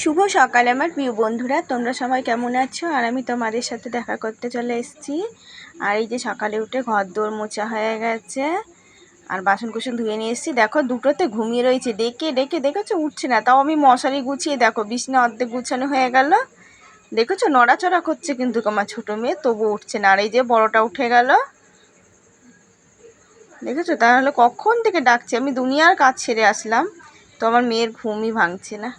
শুভ সকাল আমার প্রিয় বন্ধুরা। তোমরা সবাই কেমন আছো? আর আমি তোমাদের সাথে দেখা করতে চলে এসেছি। আর এই যে সকালে উঠে ঘর দৌড় মোছা হয়ে গেছে। আর বাসন কুসন ধুয়ে নিয়ে এসেছি। দেখো, দুটোতে ঘুমিয়ে রয়েছে। ডেকে ডেকে, দেখেছ? উঠছে না। তাও আমি মশারি গুছিয়ে, দেখো, বিছনা অর্ধেক গুছানো হয়ে গেল। দেখেছ? নড়াচড়া করছে কিন্তু আমার ছোটো মেয়ে তবু উঠছে না। আর এই যে বড়টা উঠে গেল। দেখেছ? তাহলে কখন থেকে ডাকছে? আমি দুনিয়ার কাজ ছেড়ে আসলাম। তো আমার মেয়ের ঘুমই ভাঙছে না।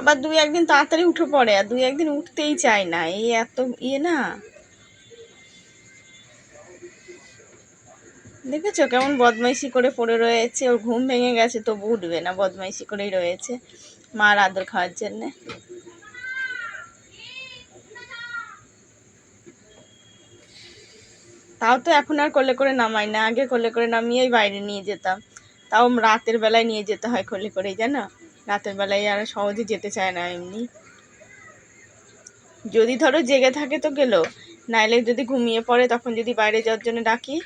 আবার দুই একদিন তাড়াতাড়ি উঠে পড়ে, আর দুই একদিন উঠতেই চায় না। এই এত ইয়ে না। দেখেছ কেমন বদমাইশি করে পড়ে রয়েছে? ওর ঘুম ভেঙে গেছে, তবু উঠবে না, বদমাইশি করেই রয়েছে মার আদর খাওয়ার জন্যে। তাও তো এখন আর কোলে করে নামাই না, আগে কোলে করে নামিয়েই বাইরে নিয়ে যেতাম। তাও রাতের বেলায় নিয়ে যেতে হয় কোলে করেই, জানো? রাতের বেলায় আর সহজে যেতে চায় না এমনি। যদি ধরো জেগে থাকে তো গেলো, নাইলে যদি ঘুমিয়ে পড়ে তখন যদি বাইরে যাওয়ার জন্য ডাকি,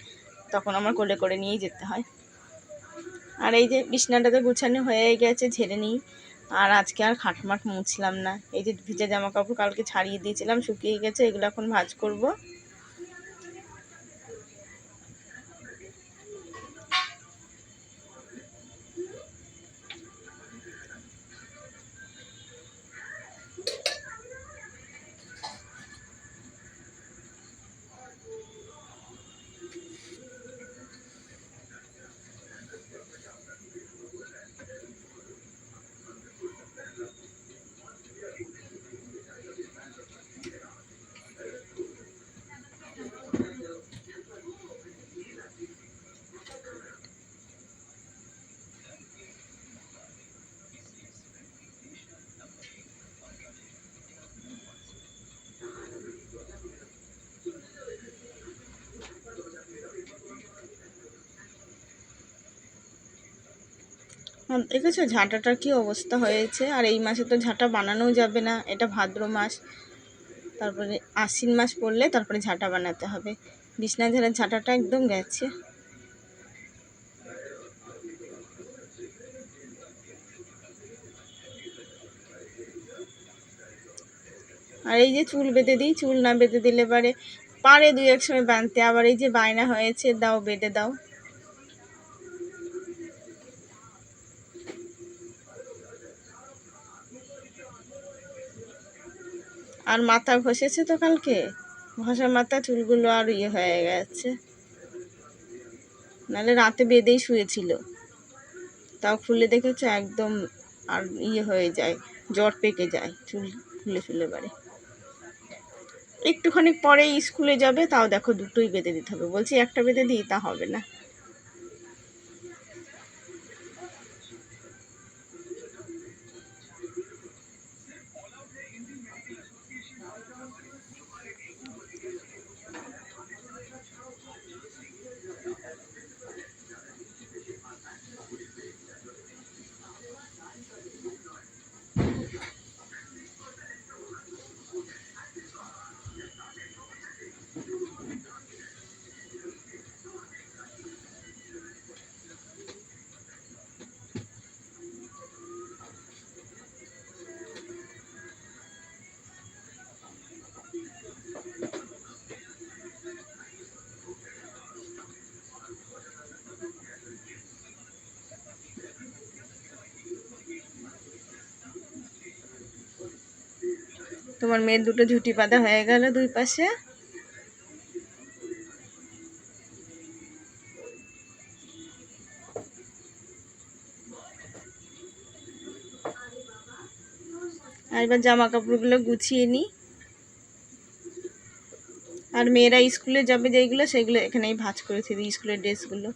তখন আমার কোলে করে নিয়েই যেতে হয়। আর এই যে বিছনাটা তো গুছানো হয়ে গেছে, ঝেড়ে নিই। আর আজকে আর খাটমাট মুছলাম না। এই যে ভিজা জামা কাপড় কালকে ছাড়িয়ে দিয়েছিলাম, শুকিয়ে গেছে, এগুলো এখন ভাজ করব। দেখেছ ঝাঁটাটার কি অবস্থা হয়েছে? আর এই মাসে তো ঝাঁটা বানানোও যাবে না, এটা ভাদ্র মাস। তারপরে আশ্বিন মাস পড়লে তারপরে ঝাঁটা বানাতে হবে। বিছনা ঝাড়ার ঝাঁটাটা একদম গেছে। আর এই যে চুল বেঁধে দিই, চুল না বেঁধে দিলে পারে পারে দুই এক সময় বাঁধতে। আবার এই যে বায়না হয়েছে, দাও বেঁধে দাও। আর মাথা ঘষেছে তো কালকে? ঘষা মাথা চুলগুলো আর ইয়ে হয়ে গেছে। নাহলে রাতে বেঁধেই শুয়েছিল। তাও খুলে দেখেছে একদম আর ইয়ে হয়ে যায়, জ্বর পেকে যায় চুল খুলে ফুলে বাড়ে। একটুখানি পরে স্কুলে যাবে, তাও দেখো দুটোই বেঁধে দিতে হবে। বলছি একটা বেঁধে দিই, তা হবে না। তোমার মেয়ের দুটো ঝুটি পাতা হয়ে গেল দুই পাশে। আর এবার জামা কাপড়গুলো গুছিয়ে নিই। আর মেয়েরা স্কুলে যাবে যেইগুলো, সেগুলো এখানেই ভাজ করেছে দিই স্কুলের ড্রেসগুলো।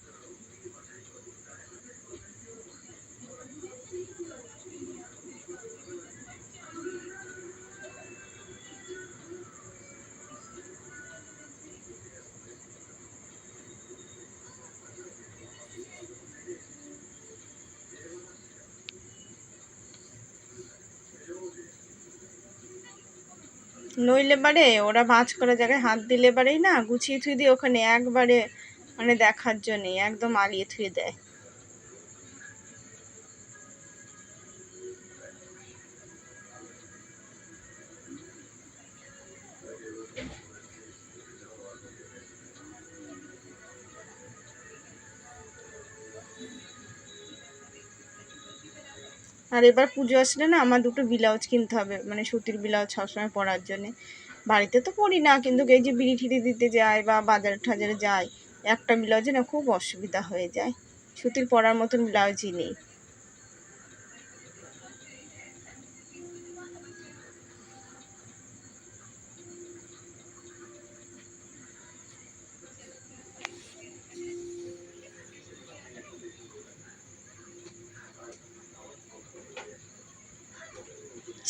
নইলে বারে ওরা ভাঁজ করা জায়গায় হাত দিলে বারেই না, গুছিয়ে থুই দিয়ে ওখানে একবারে মানে দেখার জন্যে একদম আলিয়ে থুয়ে দেয়। আর এবার পুজো আসলে না আমার দুটো ব্লাউজ কিনতে হবে মানে সুতির ব্লাউজ সবসময় পরার জন্যে। বাড়িতে তো পড়ি না, কিন্তু এই যে বিড়ি ঠিড়ি দিতে যায় বা বাজার ঠাজারে যায়, একটা ব্লাউজে না খুব অসুবিধা হয়ে যায়। সুতির পরার মতন ব্লাউজই নেই।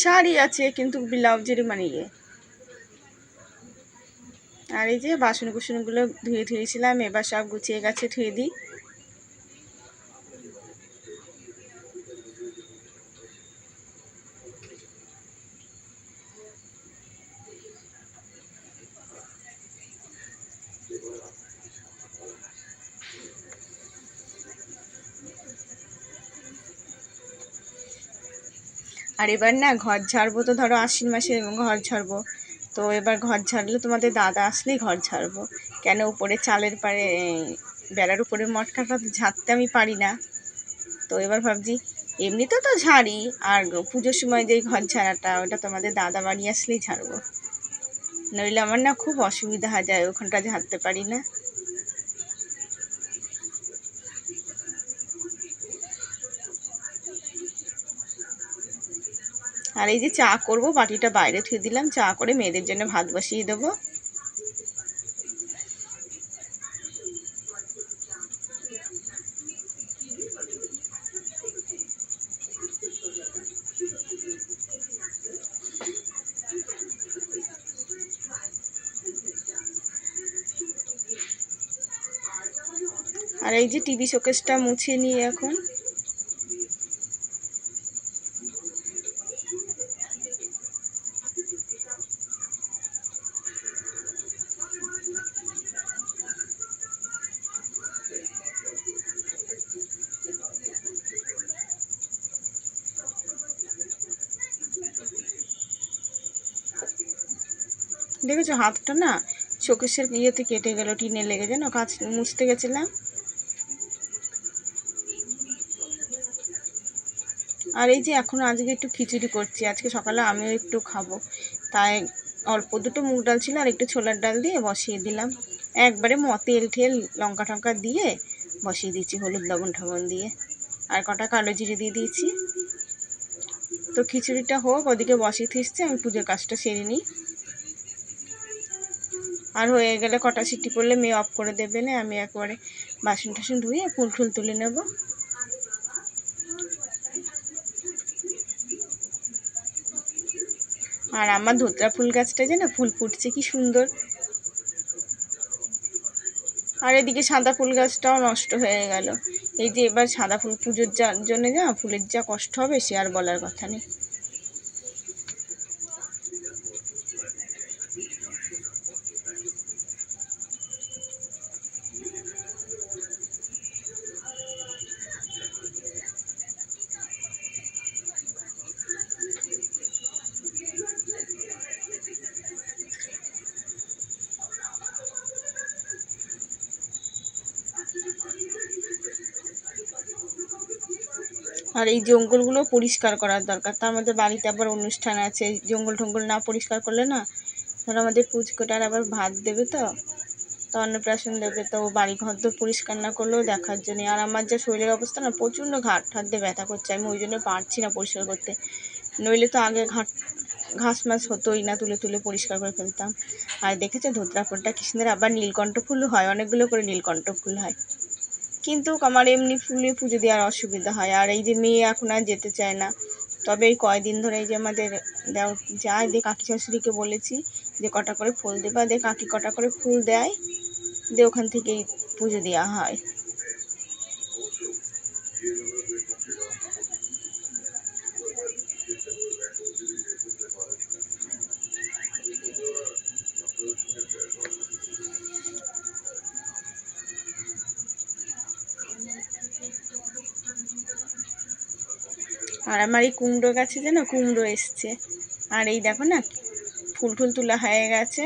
শাড়ি আছে, কিন্তু ব্লাউজের মানে ইয়ে। আর এই যে বাসন কুসনগুলো ধুয়ে ধুয়েছিলাম, এবার সব গুছিয়ে গেছে, ধুয়ে দিই। আর এবার না ঘর ঝাড়বো তো ধরো আশ্বিন মাসে ঘর ঝাড়বো। তো এবার ঘর ঝাড়লে তোমাদের দাদা আসলেই ঘর ঝাড়বো। কেন উপরে চালের পারে বেড়ার উপরে মটকাটা ঝাড়তে আমি পারি না। তো এবার ভাবছি এমনিতে তো ঝাড়ি, আর পুজোর সময় যে ঘর ঝাড়াটা, ওটা তোমাদের দাদা বাড়ি আসলেই ঝাড়বো। নইলে আমার না খুব অসুবিধা হয়ে যায়, ওখানটা ঝাড়তে পারি না। আর এই যে চা করব, বাটিটা বাইরে থুয়ে দিলাম, চা করে মেয়েদের জন্য ভাত বসিয়ে দেবো। আর এই যে টিভি শোকেসটা মুছে নিয়ে এখন। দেখেছ হাতটা না? শোকেশের ইয়েতে কেটে গেল টিনে লেগে যেন কাজ মুছতে গেছিলাম। আর এই যে এখন আজকে একটু খিচুড়ি করছি, আজকে সকালে আমিও একটু খাব। তাই অল্প দুটো মুগ ডাল ছিল আর একটু ছোলার ডাল দিয়ে বসিয়ে দিলাম। একবারে ম, তেল ঠেল, লঙ্কা টঙ্কা দিয়ে বসিয়ে দিচ্ছি হলুদ লবণ ঠবণ দিয়ে। আর কটা কালো জিরে দিয়ে দিয়েছি। তো খিচুড়িটা হোক, ওদিকে বসিয়ে থিসছে, আমি পুজোর কাজটা সেরে নিই। আর হয়ে গেলে কটা সিটি পড়লে মেয়ে অফ করে দেবে না, আমি একবারে বাসন টাসন ধুয়ে ফুল ফুল তুলে নেব। আর আমার ধোতরা ফুল গাছটা যে না, ফুল ফুটছে কি সুন্দর। আর এদিকে সাদা ফুল গাছটাও নষ্ট হয়ে গেল। এই যে এবার সাদা ফুল পুজোর জন্য যা ফুলের যা কষ্ট হবে সে আর বলার কথা নেই। আর এই জঙ্গলগুলো পরিষ্কার করার দরকার। তার মধ্যে বাড়িতে আবার অনুষ্ঠান আছে, জঙ্গল টঙ্গল না পরিষ্কার করলে না, ধরো আমাদের পুচকোটার আবার ভাত দেবে তো তো অন্নপ্রাশন দেবে, তো বাড়ি ঘর তো পরিষ্কার না করলেও দেখার জন্য। আর আমার যা শরীরের অবস্থা না, প্রচণ্ড ঘাট ঠাট দিয়ে ব্যথা করছে, আমি ওই জন্য পারছি না পরিষ্কার করতে। নইলে তো আগে ঘাট, ঘাস মাছ হতোই না, তুলে তুলে পরিষ্কার করে ফেলতাম। আর দেখেছ ধোত্রা ফুলটা কি সুন্দর, আবার নীলকণ্ঠ ফুল হয়, অনেকগুলো করে নীলকণ্ঠ ফুল হয়। কিন্তু আমার এমনি ফুলে পুজো দেওয়ার অসুবিধা হয়। আর এই যে মেয়ে এখন আর যেতে চায় না। তবে এই কয়দিন ধরে এই যে আমাদের দেও, যায় দিয়ে কাকি শাশুড়িকে বলেছি যে কটা করে ফুল দেবা দিয়ে কাকি কটা করে ফুল দেয় দিয়ে ওখান থেকেই পুজো দেওয়া হয়। আর আমার এই কুমড়ো গাছে যেন কুমড়ো এসছে। আর এই দেখো না, ফুল টুল তোলা হয়ে গেছে।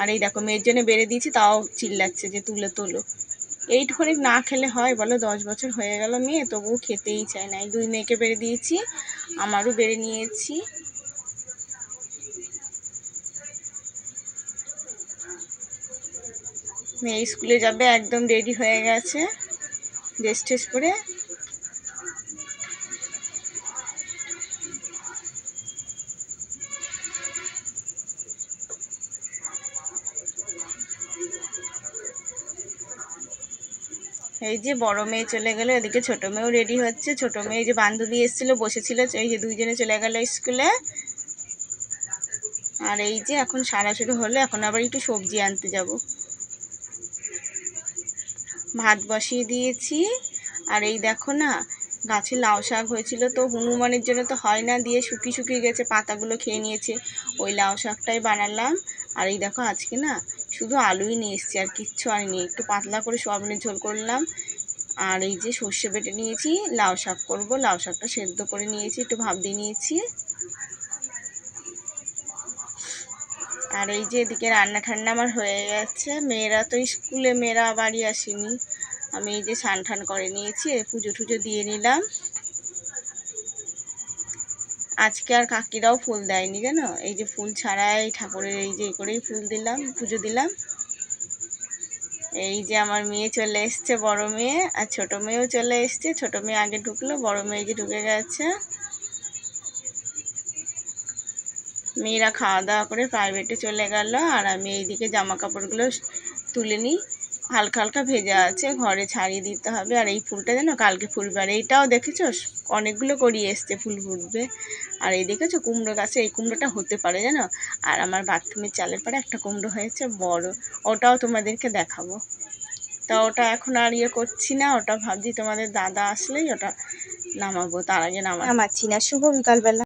আর এই দেখো, মেয়ের জন্য বেড়ে দিয়েছি, তাও চিল্লাচ্ছে যে তুলে তোলো। এইটুখানি না খেলে হয়, বলো দশ বছর হয়ে গেল মেয়ে, তবুও খেতেই চায় না। এই দুই মেয়েকে বেড়ে দিয়েছি, আমারও বেড়ে নিয়েছি। মেয়ে স্কুলে যাবে, একদম রেডি হয়ে গেছে ড্রেস ট্রেস পরে এই যে বড় মেয়ে চলে গেল, এদিকে ছোট মেয়েও রেডি হচ্ছে। ছোট মেয়ে যে বান্ধবী এসেছিল, বসেছিল এই যে দুইজনে চলে গেল স্কুলে আর এই যে এখন সারা শুরু হলো, এখন আবার একটু সবজি আনতে যাব। ভাত বসিয়ে দিয়েছি। আর এই দেখো না, গাছে লাউ শাক হয়েছিল, তো হনুমানের জন্য তো হয় না, দিয়ে শুকিয়ে শুকিয়ে গেছে, পাতাগুলো খেয়ে নিয়েছে। ওই লাউ শাকটাই বানালাম। আর এই দেখো আজকে না শুধু আলুই নিয়ে এসেছি আর কিচ্ছু আনিনি একটু পাতলা করে সোয়াবিনের ঝোল করলাম আর এই যে সর্ষে বেটে নিয়েছি, লাউ শাক করব। লাউ শাকটা সেদ্ধ করে নিয়েছি, একটু ভাব দিয়ে নিয়েছি। আর এই যে এদিকে রান্না ঠান্না আমার হয়ে গেছে। মেয়েরা তো স্কুলে, মেয়েরা বাড়ি আসেনি। আমি এই যে স্নান ঠান করে নিয়েছি পুজো টুজো দিয়ে নিলাম। আজকে আর কাকিরাও ফুল দেয়নি জানো? এই যে ফুল ছাড়াই ঠাকুরের এই যে করেই ফুল দিলাম, পুজো দিলাম। এই যে আমার মেয়ে চলে এসছে, বড় মেয়ে, আর ছোট মেয়েও চলে এসছে। ছোট মেয়ে আগে ঢুকলো, বড় মেয়ে যে ঢুকে গেছে। মেয়েরা খাওয়া দাওয়া করে প্রাইভেটে চলে গেল, আর আমি এইদিকে জামা কাপড়গুলো তুলে নিই। হালকা হালকা ভেজা আছে, ঘরে ছাড়িয়ে দিতে হবে। আর এই ফুলটা যেন কালকে ফুলবে। আর এইটাও দেখেছ অনেকগুলো করিয়ে এসছে ফুল ফুটবে। আর এই দেখেছ কুমড়ো গাছে? এই কুমড়োটা হতে পারে জানো? আর আমার বাথরুমের চালের পরে একটা কুমড়ো হয়েছে, বড়। ওটাও তোমাদেরকে দেখাবো। তা ওটা এখন আর ইয়ে করছি না, ওটা ভাবছি তোমাদের দাদা আসলেই ওটা নামাবো, তার আগে নামা নামাচ্ছি না। শুভ বিকালবেলা।